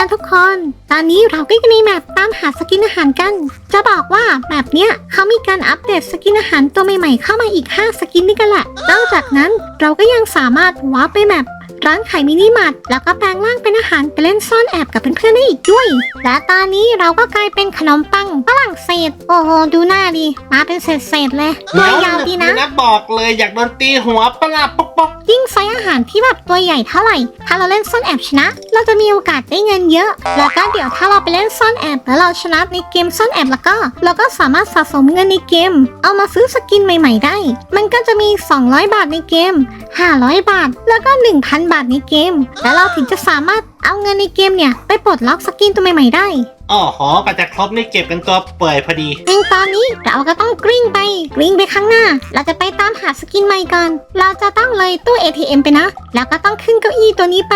นะทุกคน ตอนนี้เราก็อยู่ในแมปตามหาสกินอาหารกัน จะบอกว่าแมปเนี้ยเขามีการอัปเดตสกินอาหารตัวใหม่ๆ เข้ามาอีก 5 สกินนี่กันแหละนอกจากนั้นเราก็ยังสามารถวาร์ปไปแมป ร้านขายมินิมาร์ทแล้วก็แปลงร่างเป็นอาหารไปเล่นซ่อนแอบกับเพื่อนๆได้อีกด้วย และตอนนี้เราก็กลายเป็นขนมปังฝรั่งเศส โอ้โหดูหน้าดิมาเป็นเศษๆเลยตัวยาวดีนะนะบอกเลยอยากโดนตีหัวปะล่ะป๊อกป๊อกยิ่งไซส์อาหารที่แบบตัวใหญ่เท่าไหร่ ถ้าเราเล่นซ่อนแอบชนะ เราจะมีโอกาสได้เงินเยอะ แล้วก็เดี๋ยวถ้าเราไปเล่นซ่อนแอบแล้วเราชนะในเกมซ่อนแอบแล้วก็ เราก็สามารถสะสมเงินในเกม เอามาซื้อสกินใหม่ ๆ ได้ มันก็จะมี 200 บาทในเกม 500 บาท แล้วก็ 1,000บาทในเกม แล้วเราถึงจะสามารถเอาเงินในเกมเนี่ย ไปปลดล็อกสกินตัวใหม่ๆได้ อ๋อหอกว่าจะครบนี่เก็บกันตัวเปื่อยพอดีในตอนนี้เราก็ต้องกลิ้งไปกลิ้งไปข้างหน้า เราจะไปตามหาสกินใหม่ก่อน เราจะต้องเลยตู้ ATM ไปนะ แล้วก็ต้องขึ้นเก้าอี้ตัวนี้ไป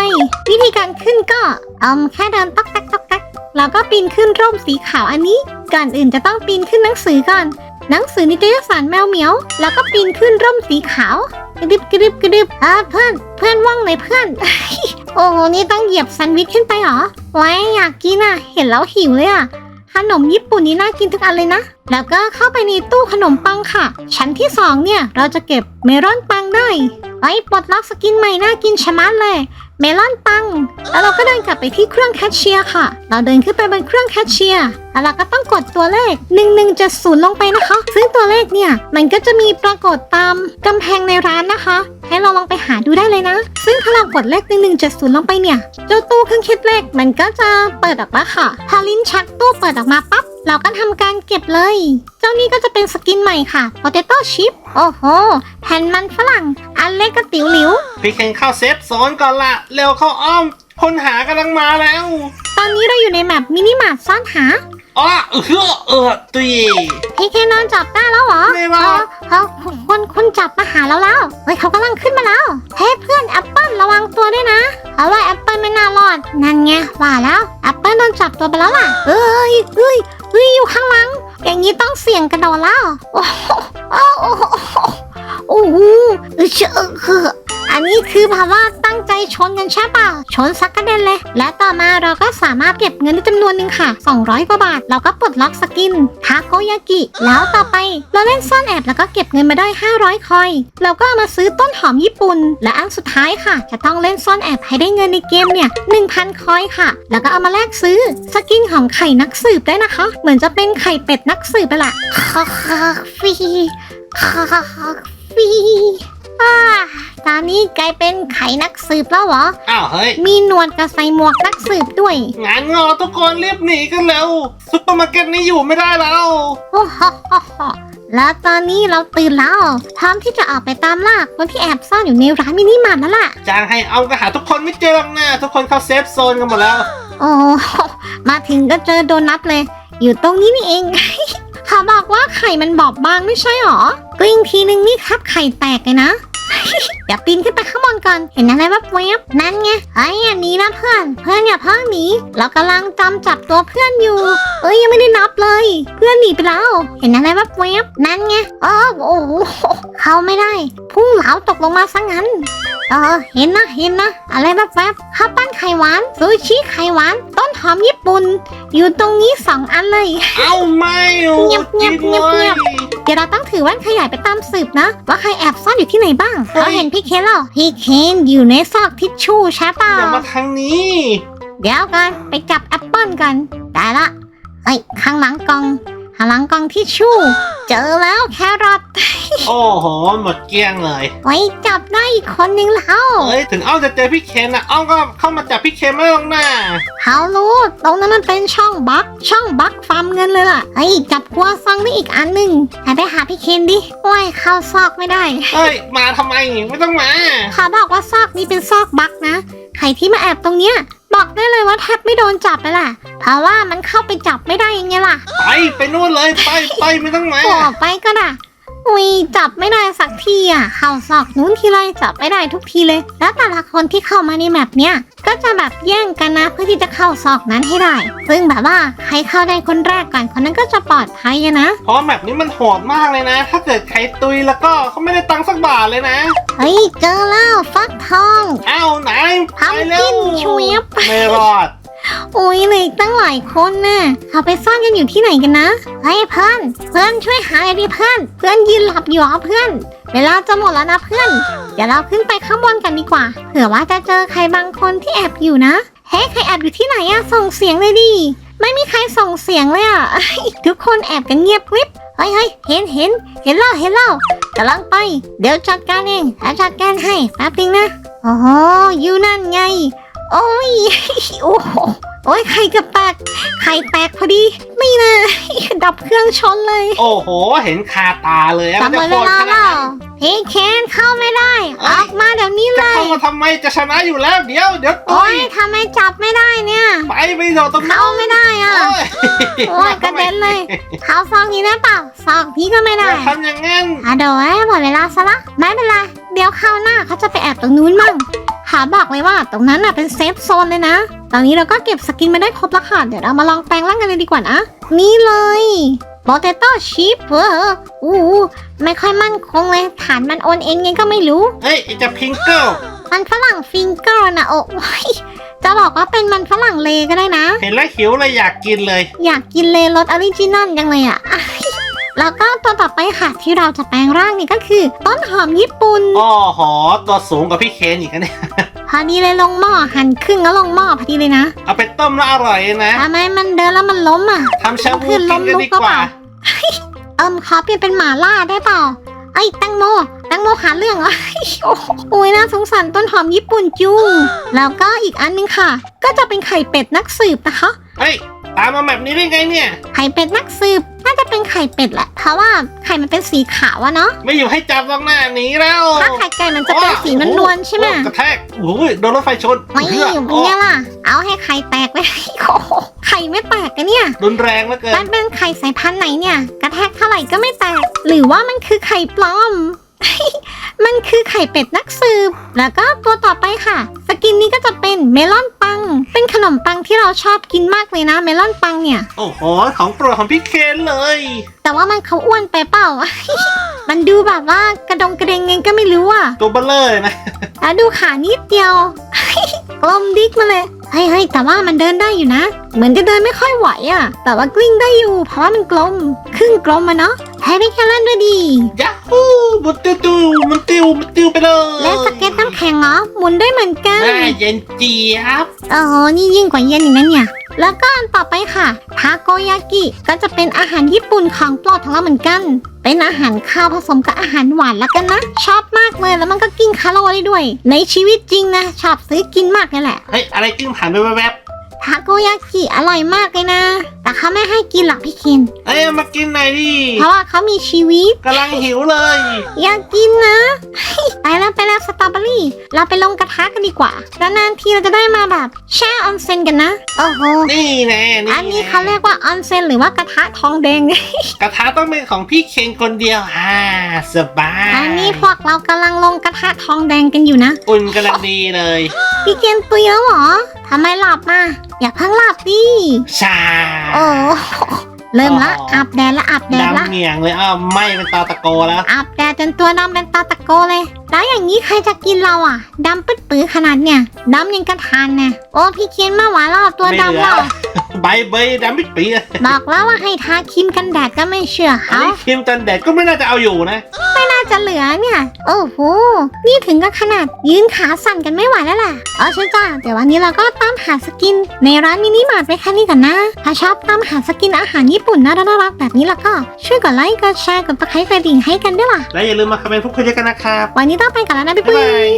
วิธีการขึ้นก็เอืมแค่เดินต๊อกแต๊กต๊อกแต๊กแล้วก็ปีนขึ้นร่มสีขาวอันนี้ ก่อนอื่นจะต้องปีนขึ้นหนังสือก่อน หนังสือนิตยสารแมวเหมียว แล้วก็ปีนขึ้นร่มสีขาว กระดึบกระดึบกระดึบอ่าเพื่อน เพื่อนว่องไหนเพื่อน โอ้โหนี่ต้องเหยียบแซนด์วิชขึ้นไปเหรอไว้อยากกินอะ เห็นแล้วหิวเลยอะ ขนมญี่ปุ่นนี่น่ากินทุกอันเลยนะ แล้วก็เข้าไปในตู้ขนมปังค่ะ ชั้นที่สองเนี่ยเราจะเก็บเมลอนปังได้ไว้ปลดล็อกสกินใหม่น่ากินชะมัดเลย เมลอนปัง แล้วเราก็เดินกลับไปที่เครื่องแคชเชียร์ค่ะ เราเดินขึ้นไปบนเครื่องแคชเชียร์แล้วเราก็ต้องกดตัวเลข 1170 ลงไปนะคะ ซึ่งตัวเลขเนี่ย มันก็จะมีปรากฏตามกำแพงในร้านนะคะ ให้เราลองไปหาดูได้เลยนะ ซึ่งถ้าเรากดเลข 1170 ลงไปเนี่ย เจ้าตู้เครื่องคิดเลขมันก็จะเปิดออกมาค่ะ พอลิ้นชักตู้เปิดออกมาปั๊บ เราก็ทำการเก็บเลย เจ้านี้ก็จะเป็นสกินใหม่ค่ะ Potato Chip โอ้โห แผ่นมันฝรั่ง อันเล็กกระติ๋วหลิว พี่เคนเข้าเซฟโซนก่อนละเร็วเข้าอ้อม คนหากำลังมาแล้ว ตอนนี้เราอยู่ในแมปมินิมาร์ทซ่อนหาอ๋อเออเออตุยพี่แค่นอนจับได้แล้วเหรอไม่รอดเออเออคนคนจับมาหาเราแล้ว เฮ้ยเขากำลังขึ้นมาแล้ว เฮ้ยเพื่อนแอปเปิลระวังตัวด้วยนะเพราะว่าแอปเปิลไม่น่ารอด นั่นไงว่าแล้วแอปเปิลโดนจับตัวไปแล้วล่ะเอ้ยเฮ้ย เฮ้ยอยู่ข้างหลัง อย่างนี้ต้องเสี่ยงกระโดดแล้ว โอ้โหโอ้โหโอ้โหเออเชื่อคื อันนี้คือแบบว่าตั้งใจชนกันใช่เปล่าชนสักกระเด็นเลย และต่อมาเราก็สามารถเก็บเงินได้จำนวนหนึ่งค่ะ 200 กว่าบาท เราก็ปลดล็อกสกินทาโกยากิ แล้วต่อไปเราเล่นซ่อนแอบแล้วก็เก็บเงินมาได้ 500 คอย เราก็เอามาซื้อต้นหอมญี่ปุ่น และอันสุดท้ายค่ะ จะต้องเล่นซ่อนแอบให้ได้เงินในเกมเนี่ย 1,000 คอยค่ะ แล้วก็เอามาแลกซื้อสกินของไข่นักสืบได้นะคะ เหมือนจะเป็นไข่เป็ดนักสืบไปละคาคาฟรีคาคาฟี ตอนนี้กลายเป็นไข่นักสืบแล้วเหรอ อ้าวเฮ้ย มีหนวดกับใส่หมวกนักสืบด้วย งานงอทุกคนรีบหนีกันเร็วซุปเปอร์มาร์เก็ตนี้อยู่ไม่ได้แล้ว โอ้โหโหโหแล้วตอนนี้เราตื่นแล้ว พร้อมที่จะออกไปตามล่าคนที่แอบซ่อนอยู่ในร้านมินิมาร์ทแล้วล่ะ จางให้เอาก็หาทุกคนไม่เจอหรอกนะทุกคนเข้าเซฟโซนกันหมดแล้ว โอ้โหมาถึงก็เจอโดนัทเลย อยู่ตรงนี้นี่เอง เขาบอกว่าไข่มันบอบบางไม่ใช่หรอกลิ้งทีนึงนี่ครับไข่แตกเลยนะ เดี๋ยวปีนขึ้นไปข้างบนก่อน เห็นอะไรแวบๆนั่นไงไอ้ยอันนี้นะเพื่อน เพื่อนอย่าเพิ่งหนีเรากำลังจำจับตัวเพื่อนอยู่ เอ้ยยังไม่ได้นับเลย เพื่อนหนีไปแล้ว เห็นอะไรแวบๆนั่นไงเออโอ้โหเข้าไม่ได้ พุ่งเหลาตกลงมาซะงั้น ออเห็นนะเห็นนะ อะไรแวบๆข้าวปั้นไข่หวานซูชิไข่หวาน ต้นหอมญี่ปุ่น อยู่ตรงนี้สองอันเลย เอ้าไม่โอ้เงียบเงียบจริงเงียบเลเงียยบเดี๋ยวเราต้องถือแว่นขยายไปตามสืบนะ ว่าใครแอบซ่อนอยู่ที่ไหนบ้างเฮ้ยเราเห็นพี่เคนแล้วพี่เคนอยู่ในซอกทิชชู่ใช่เปล่าอย่ามาทางนี้ เดี๋ยวกันไปจับแอปเปิลกันได้ละเฮ้ยข้างหลังกล่อง ข้างหลังกล่องทิชชู่ เจอแล้วแครอทโอ้โห หมดเกลี้ยงเลยไว้จับได้อีกคนนึงแล้วเอ้ยถึงอ้อมจะเจอพี่เคนนะอ้อมก็เข้ามาจับพี่เคนไม่ลงหน้าเขารู้ตรงนั้นมันเป็นช่องบักช่องบักฟาร์มเงินเลยล่ะเฮ้ยจับกัวซองได้อีกอันหนึ่งให้ไปหาพี่เคนดิว่ายเข้าซอกไม่ได้เอ้ยมาทำไมไม่ต้องมาเขาบอกว่าซอกนี้เป็นซอกบักนะใครที่มาแอบตรงเนี้ย บอกได้เลยว่าแทบไม่โดนจับเลยล่ะ เพราะว่ามันเข้าไปจับไม่ได้ยังไงล่ะ ไป ไปนู่นเลย ไป ไปไม่ต้องมา โอ้ไปก็ได้ อุยจับไม่ได้สักทีอะเข้าซอกนู้นทีไรจับไม่ได้ทุกทีเลย แล้วแต่ละคนที่เข้ามาในแมปเนี้ยก็จะแบบแย่งกันนะเพื่อที่จะเข้าซอกนั้นให้ได้ ซึ่งแบบว่าใครเข้าได้คนแรกก่อนคนนั้นก็จะปลอดภัยอะนะ เพราะแบบนี้มันโหดมากเลยนะ ถ้าเกิดใครตุยแล้วก็เขาไม่ได้ตังค์สักบาทเลยนะ เฮ้ยเจอแล้วฟักทองอ้าวไหนไปทำเร็กิวนชวบไม่รอด โอ้ยเหลยตั้งหลายคนน่ะเขาไปซ่อนกันอยู่ที่ไหนกันนะเฮ้ยเพื่อนเพื่อนช่วยหาไอ้ดิเพื่อนเพื่อนยืนหลับอยู่เหรอเพื่อน เวลาจะหมดแล้วนะเพื่อน เดี๋ยวเราขึ้นไปข้างบนกันดีกว่า เผื่อว่าจะเจอใครบางคนที่แอบอยู่นะเฮ้ยใครแอบอยู่ที่ไหนอะส่งเสียงเลยดิไม่มีใครส่งเสียงเลยอะ ทุกคนแอบกันเงียบกริบเฮ้ยเฮ้ยเห็นเห็นเห็นแล้วเห็นแล้วกำลังไป เดี๋ยวจัดการเองแล้วจัดการให้แป๊บนึงนะโอ้โหอยู่นั่นไง โอ้ย โอ้โหโอ้ยไข่กับแตกไข่แตกพอดี ไม่นะ ดับเครื่องชนเลย โอ้โห เห็นคาตาเลยอะจะหมดเวลาแล้วพี่เคนเข้าไม่ได้ ออกมาเดี๋ยวนี้เลจะย เข้ามาทำไมจะชนะอยู่แล้วเดี๋ยวเดี๋ยวตุโอ้ยยทำไมจับไม่ได้เนี่ย ไปไปโดดตรงนั้นเข้าไม่ได้อะโอ้ยโอ้ยกระเด็นเลยเขาซองนี้ได้เปล่าซองนี้ก็ไม่อได้ ย่าทำอย่างงั้นอะเดี๋ยวไว้หมดเวลาซะละไม่เป็นไร เดี๋ยวคราวหน้าเขาจะไปแอบตรงนู้นมั่ง หาบอกเลยว่าตรงนั้นน่ะเป็นเซฟโซนเลยนะ ตอนนี้เราก็เก็บสกินมาได้ครบแล้วค่ะ เดี๋ยวเรามาลองแปลงร่างกันเลยดีกว่านะ นี่เลยโ o เตโต้ชิปเอออู้หูไม่ค่อยมั่นคงเลย ฐานมันโอนเองไงก็ไม่รู้ เฮ้ยไอ้เจะพิงเกิลมันฝรั่งฟิงเกอร์นะโอ้ยจะบอกว่าเป็นมันฝรั่งเลก็ได้นะ เห็นแล้วหิวเลยอยากกินเลย อยากกินเลรสออริจินัลจังเลยอะ แล้วก็ตัวต่อไปค่ะที่เราจะแปลงร่างนี่ก็คือ ต้นหอมญี่ปุ่นอ้อหอตัวสูงกว่าพี่เคนอีกนะเนี่ย พอดีเลยลงหม้อหั่นครึ่งแล้วลงหม้อพอดีเลยนะเอาไปต้มแล้วอร่อยนะทำไมมันเดินแล้วมันล้มอะทำชาบูกินกันดีกว่าเอิมขอเปลี่ยนเป็นหมาล่าได้เปล่าไอ้ยแตังโมแตังโมหาเรื่องเหรอโอ้โหโอ้ยน่าสงสารต้นหอมญี่ปุ่นจุงแล้วก็อีกอันนึงค่ะ ก็จะเป็นไข่เป็ดนักสืบนะคะเฮ้ยตามมาแบบนี้ได้ไงเนี่ย ไข่เป็ดนักสืบ น่าจะเป็นไข่เป็ดแหละ เพราะว่าไข่มันเป็นสีขาวอะเนาะ ไม่อยู่ให้จับตรงหน้าหนี้แล้วถ้าไข่ไก่มันจะเป็นสีนวลๆใช่ไหม โอ้กระแทกโอ้ยโดนรถไฟชนไม่เพื่อเป็นโอ้ไงล่ะ เอาให้ไข่แตกไปโอ้โหไข่ไม่แตกกันเนี่ย รุนแรงเหลือเกิมันนเป็นไข่สายพันธุ์ไหนเนี่ย กระแทกเท่าไหร่ก็ไม่แตก หรือว่ามันคือไข่ปลอม มันคือไข่เป็ดนักสืบ แล้วก็ตัวต่อไปค่ะส กินนี้ก็จะเป็นเมลอนปัง เป็นขนมปังที่เราชอบกินมากเลยนะ เมลอนปังเนี่ย โอ้โห ของโปรดของพี่เคนเลย แต่ว่ามันเขาอ้วนไปเปล่า มันดูแบบว่ากระดงกระเดงไงก็ไม่รู้อะตัวเบลเลอร์นะ แล้วดูขานิดเดียว กลมดิกมาเลยเฮ้ยเฮ้ยแต่ว่ามันเดินได้อยู่นะ เหมือนจะเดินไม่ค่อยไหวอะ่ะ แต่ว่ากลิ้งได้อยู่ เพราะว่ามันกลม ครึ่งกลมมาเนาะ ให้พี่แค่เล่นด้วยดียาฮูมุนติวติวมันติวมันติวไปเลยเล่นสเก็ตน้ำแข็งเหรอหมุนได้เหมือนกันน่าเย็นเจี๊ยบโอ้โหนี่ยิ่งกว่าเย็นอีกนะเนี่ย แล้วก็อันต่อไปค่ะทาโกยากิก็จะเป็นอาหารญี่ปุ่นของโปรดของเราเหมือนกัน เป็นอาหารข้าวผสมกับอาหารหวานแล้วกันนะ ชอบมากเลยแล้วมันก็กินแคลอรี่ด้วย ในชีวิตจริงนะชอบซื้อกินมากเลยแหละเฮ้ยอะไรกิ้งผ่านไปแวบทาโกยากิอร่อยมากเลยนะแต่เขาไม่ ให้กินหรอกพี่คินๆเอ้ยเอามากินหน่อยดิเพราะว่าเขามีชีวิต กำลังหิวเลย อยากกินนะ ไปแล้วไปแล้วสตรอเบอรี่ เราไปลงกระทะกันดีกว่า แล้วนานทีเราจะได้มาแบบแช่ออนเซ็นกันนะ โอ้โห นี่แน่นี่อันนี้เขาเรียกว่าออนเซ็นหรือว่ากระทะทองแดง กระทะต้องเป็นของพี่เคนคนเดียวอ่าสบายอันนี้พวกเรากำลังลงกระทะทองแดงกันอยู่นะ อุ่นกำลังดีเลย พี่เกนตุยแล้วเหรอทำไมหลับมาอย่าเพิ่งหลับดิชาโอ้เริ่มละอาบแดดละอาบแดดละดำเหงี่ยงเลยอ้าวไหม่เป็นตาตะโกแล้วอาบแดดจนตัวดำเป็นตาตะโกเลย แล้วอย่างนี้ใครจะกินเราอะดำปึ๊ดปื้อขนาดเนี่ยดำยังกระทานเนี่ยโอ้พี่เคียนมาหวานเราตัวไม่เหลือดำเรา ใบเบยดำปิดปีเลยบอกแล้วว่าให้ทาครีมกันแดดก็ไม่เชื่ออันเขานี้ครีมกันแดดก็ไม่น่าจะเอาอยู่นะ น่าจะเหลือเนี่ย โอ้โห นี่ถึงกับขนาดยืนขาสั่นกันไม่ไหวแล้วล่ะเอาใช่จ้าเดี๋ยววันนี้เราก็ตามหาสกิน ในร้านมินิมาร์ทไปแค่นี้ก่อนนะ ถ้าชอบตามหาสกินอาหารญี่ปุ่นน่ารักๆแบบนี้แล้วก็ช่วยกดไลค์กดแชร์กดตะไคร้กระดิ่งให้กันด้วยล่ะ และอย่าลืมมาคอมเมนต์พูดคุยกันนะครับวันนี้ต้องไปก่อนแล้วนะพี่บ๊ายปุ้บาย ย